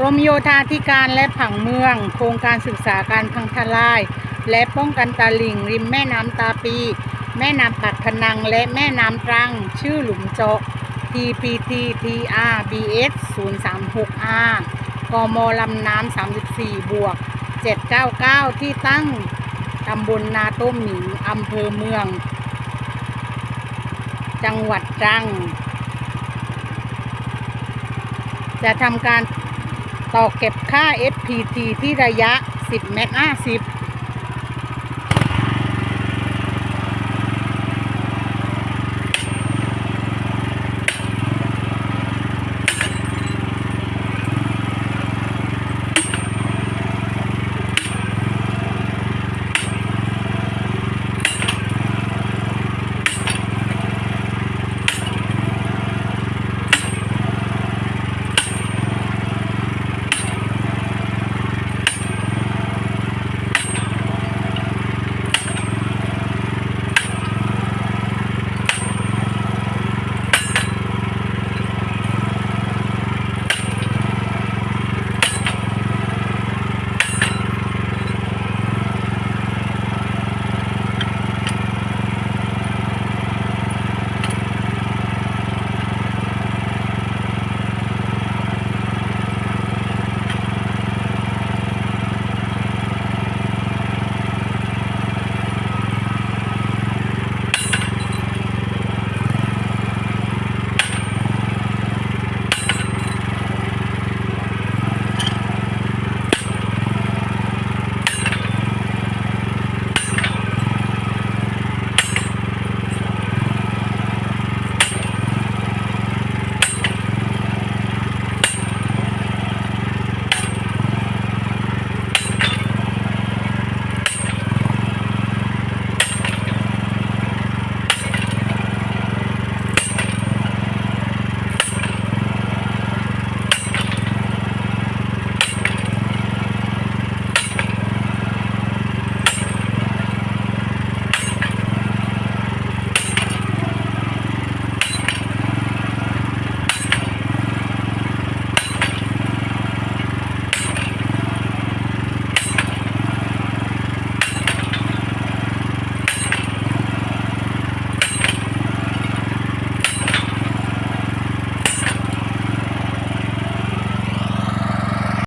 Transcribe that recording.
รมโยธาธิการและผังเมือง โครงการศึกษาการพังทลาย และป้องกันตาลิ่ง ริมแม่น้ำตาปี แม่น้ำปากพนังและแม่น้ำตรัง ชื่อหลุมเจาะ TPT TR BS 036R กมลำน้ำ34 บวก 799 ที่ตั้งตำบลนาต้มหมิงอำเภอเมือง จังหวัดตรัง จะทำการ ต่อเก็บค่า SPT ที่ระยะ 10 เมตร50